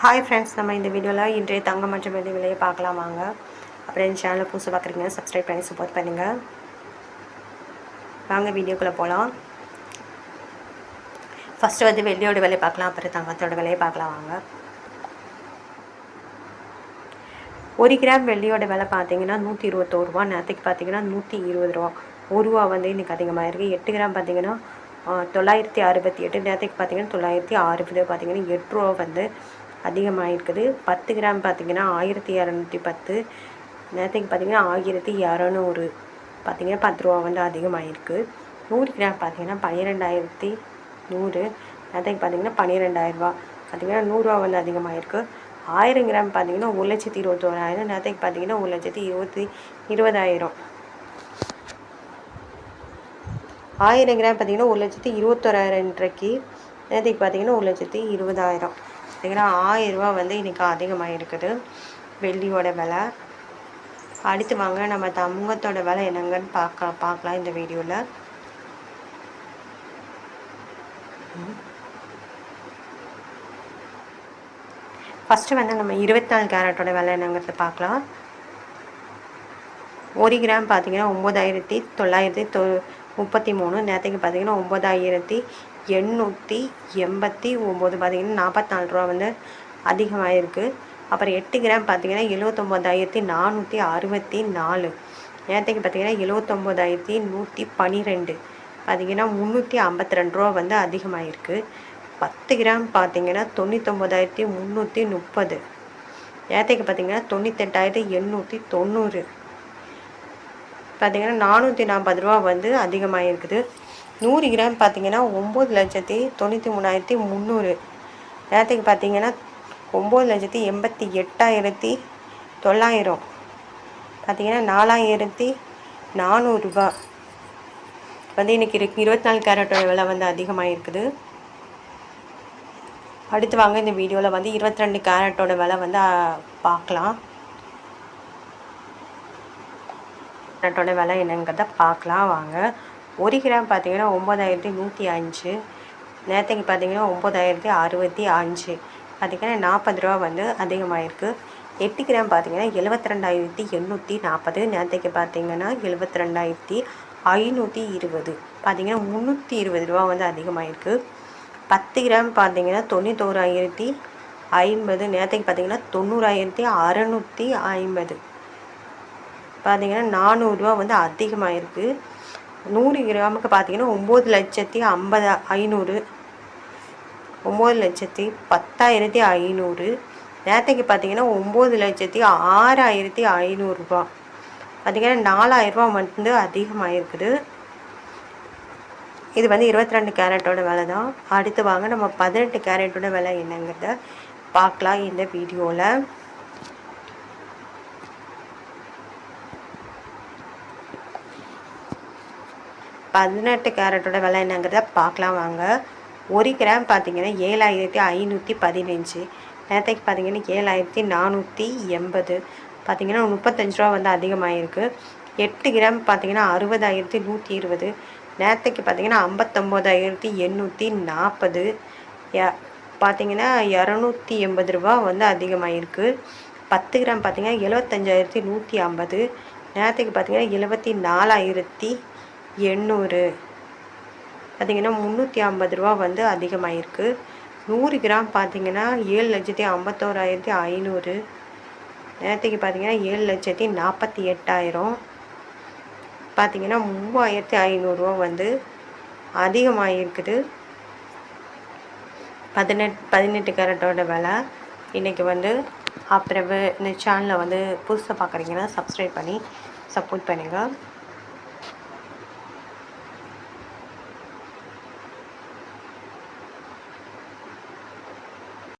Hi friends நம்ம இந்த வீடியோவில் இன்றைய தங்கம் மற்றும் வெள்ளி விலையை பார்க்கலாம் வாங்க. அப்புறம் இந்த சேனலை புதுசு பார்க்குறீங்க சப்ஸ்கிரைப் பண்ணி சப்போர்ட் பண்ணுங்கள் வாங்க வீடியோக்குள்ளே போகலாம் ஃபஸ்ட்டு வந்து வெள்ளியோட விலையை பார்க்கலாம் அப்புறம் தங்கத்தோட விலையை பார்க்கலாம் வாங்க. ஒரு கிராம் வெள்ளியோட விலை பார்த்தீங்கன்னா நூற்றி இருபத்தோரு ரூபா நேற்றுக்கு பார்த்தீங்கன்னா நூற்றி இருபது ரூபா. ஒரு ரூபா வந்து இன்றைக்கி அதிகமாக இருக்குது எட்டு கிராம் பார்த்தீங்கன்னா தொள்ளாயிரத்தி அறுபத்தி எட்டு நேரத்துக்கு பார்த்தீங்கன்னா தொள்ளாயிரத்தி அறுபது பார்த்தீங்கன்னா எட்டு ரூபா வந்து அதிகமாக இருக்குது பத்து கிராம் பார்த்திங்கன்னா ஆயிரத்தி இரநூத்தி பத்து. நேரத்துக்கு பார்த்திங்கன்னா ஆயிரத்தி இரநூறு பார்த்திங்கன்னா பத்து ரூபா வந்து அதிகமாகிருக்கு நூறு கிராம் பார்த்திங்கன்னா பன்னிரெண்டாயிரத்தி நூறு. நேரத்துக்கு பார்த்திங்கன்னா பன்னிரெண்டாயிரரூபா பார்த்திங்கன்னா நூறுரூவா வந்து அதிகமாகிருக்கு ஆயிரம் கிராம் பார்த்திங்கன்னா ஒரு லட்சத்தி இருபத்தோராயிரம். நேற்றுக்கு பார்த்திங்கன்னா ஒரு லட்சத்தி இருபத்தி இருபதாயிரம். ஆயிரம் கிராம் பார்த்திங்கன்னா ஒரு லட்சத்தி இருபத்தோராயிரம் இன்றைக்கு நேற்றுக்கு பார்த்திங்கன்னா ஒரு லட்சத்தி இருபதாயிரம். பார்த்தீங்கன்னா ஆயிரரூபா வந்து இன்றைக்கி அதிகமாக இருக்குது வெள்ளியோட விலை. அடுத்து வாங்க நம்ம தங்கத்தோட விலை என்னங்கன்னு பார்க்க பார்க்கலாம் இந்த வீடியோவில் ஃபஸ்ட்டு வந்து நம்ம இருபத்தி நாலு கேரட்டோட விலை என்னங்கிறத பார்க்கலாம் ஒரு கிராம் பார்த்தீங்கன்னா ஒம்பதாயிரத்தி தொள்ளாயிரத்தி தொ முப்பத்தி மூணு நேற்றுக்கு பார்த்திங்கன்னா ஒம்பதாயிரத்தி எண்ணூற்றி எண்பத்தி ஒம்பது. பார்த்திங்கன்னா நாற்பத்தி ரூபா வந்து அதிகமாகிருக்கு அப்புறம் எட்டு கிராம் பார்த்திங்கன்னா எழுவத்தொம்போதாயிரத்தி நானூற்றி அறுபத்தி நாலு. நேரத்துக்கு பார்த்திங்கன்னா எழுவத்தொம்போதாயிரத்தி நூற்றி பன்னிரெண்டு பார்த்திங்கன்னா முந்நூற்றி ஐம்பத்தி ரெண்டு ரூபா வந்து அதிகமாகிருக்கு பத்து கிராம் பார்த்திங்கன்னா தொண்ணூத்தொம்போதாயிரத்தி முந்நூற்றி முப்பது. நேரத்துக்கு பார்த்திங்கன்னா தொண்ணூத்தெட்டாயிரத்தி எண்ணூற்றி தொண்ணூறு. பார்த்திங்கன்னா நானூற்றி நாற்பது ரூபா வந்து அதிகமாக இருக்குது நூறு கிராம் பார்த்திங்கன்னா ஒம்பது லட்சத்தி தொண்ணூற்றி மூணாயிரத்தி முந்நூறு நேரத்துக்கு பார்த்திங்கன்னா ஒம்பது லட்சத்தி எண்பத்தி எட்டாயிரத்தி தொள்ளாயிரம். பார்த்திங்கன்னா நாலாயிரத்தி நானூறுரூபா வந்து இன்றைக்கி இருக்கு இருபத்தி நாலு கேரட்டோட விலை வந்து அதிகமாக இருக்குது அடுத்து வாங்க இந்த வீடியோவில் வந்து இருபத்தி ரெண்டு கேரட்டோட விலை வந்து பார்க்கலாம். நட்டோட விலை என்னங்கிறத பார்க்கலாம் வாங்க. ஒரு கிராம் பார்த்தீங்கன்னா ஒம்பதாயிரத்தி நூற்றி அஞ்சு நேற்றுக்கு பார்த்தீங்கன்னா ஒம்பதாயிரத்தி அறுபத்தி அஞ்சு பார்த்திங்கன்னா நாற்பது ரூபா வந்து அதிகமாகிருக்கு எட்டு கிராம் பார்த்திங்கன்னா எழுபத்தி ரெண்டாயிரத்தி எண்ணூற்றி நாற்பது. நேற்றுக்கு பார்த்திங்கன்னா எழுபத்தி ரெண்டாயிரத்தி ஐநூற்றி இருபது. பார்த்திங்கன்னா முந்நூற்றி இருபது ரூபா வந்து அதிகமாகிருக்கு பத்து கிராம் பார்த்திங்கன்னா தொண்ணூத்தோராயிரத்தி ஐம்பது. நேற்றுக்கு பார்த்திங்கன்னா தொண்ணூறாயிரத்தி அறநூற்றி ஐம்பது. பார்த்திங்கன்னா நானூறுரூவா வந்து அதிகமாகிருக்கு நூறு கிராமுக்கு பார்த்தீங்கன்னா ஒம்பது லட்சத்தி ஐம்பது ஐநூறு. ஒம்பது லட்சத்தி பத்தாயிரத்தி ஐநூறு. நேற்றுக்கு பார்த்தீங்கன்னா ஒம்பது லட்சத்தி ஆறாயிரத்தி ஐநூறுரூவா பார்த்திங்கன்னா நாலாயிரரூவா வந்து அதிகமாக இருக்குது இது வந்து இருபத்தி ரெண்டு கேரட்டோட விலை தான் அடுத்து வாங்க நம்ம பதினெட்டு கேரட்டோட விலை என்னங்கிறத பார்க்கலாம் இந்த வீடியோவில் பதினெட்டு கேரட்டோட விலை என்னங்கிறத பார்க்கலாம் வாங்க. ஒரு கிராம் பார்த்தீங்கன்னா ஏழாயிரத்தி ஐநூற்றி பதினஞ்சு. நேரத்துக்கு பார்த்தீங்கன்னா ஏழாயிரத்தி நானூற்றி எண்பது. பார்த்தீங்கன்னா முப்பத்தஞ்சு ரூபா வந்து அதிகமாகிருக்கு எட்டு கிராம் பார்த்திங்கன்னா அறுபதாயிரத்தி நூற்றி இருபது. நேரத்துக்கு பார்த்தீங்கன்னா ஐம்பத்தொம்போதாயிரத்தி எண்ணூற்றி நாற்பது பார்த்தீங்கன்னா இரநூத்தி எண்பது ரூபா வந்து அதிகமாகிருக்கு பத்து கிராம் பார்த்தீங்கன்னா எழுபத்தஞ்சாயிரத்தி நூற்றி ஐம்பது. நேரத்துக்கு பார்த்தீங்கன்னா எழுபத்தி நாலாயிரத்தி எண்ணூறு. பார்த்திங்கன்னா முந்நூற்றி ஐம்பது ரூபா வந்து அதிகமாகிருக்கு நூறு கிராம் பார்த்திங்கன்னா ஏழு லட்சத்தி ஐம்பத்தோராயிரத்தி ஐநூறு. நேரத்துக்கு பார்த்திங்கன்னா ஏழு லட்சத்தி நாற்பத்தி எட்டாயிரம். பார்த்திங்கன்னா மூவாயிரத்தி ஐநூறுரூவா வந்து அதிகமாகிருக்குது பதினெட் பதினெட்டு கேரட்டோட விலை. இன்றைக்கி வந்து அப்புறம் இந்த சேனலை வந்து புதுசாக பார்க்குறீங்கன்னா சப்ஸ்கிரைப் பண்ணி சப்போர்ட் பண்ணுங்கள்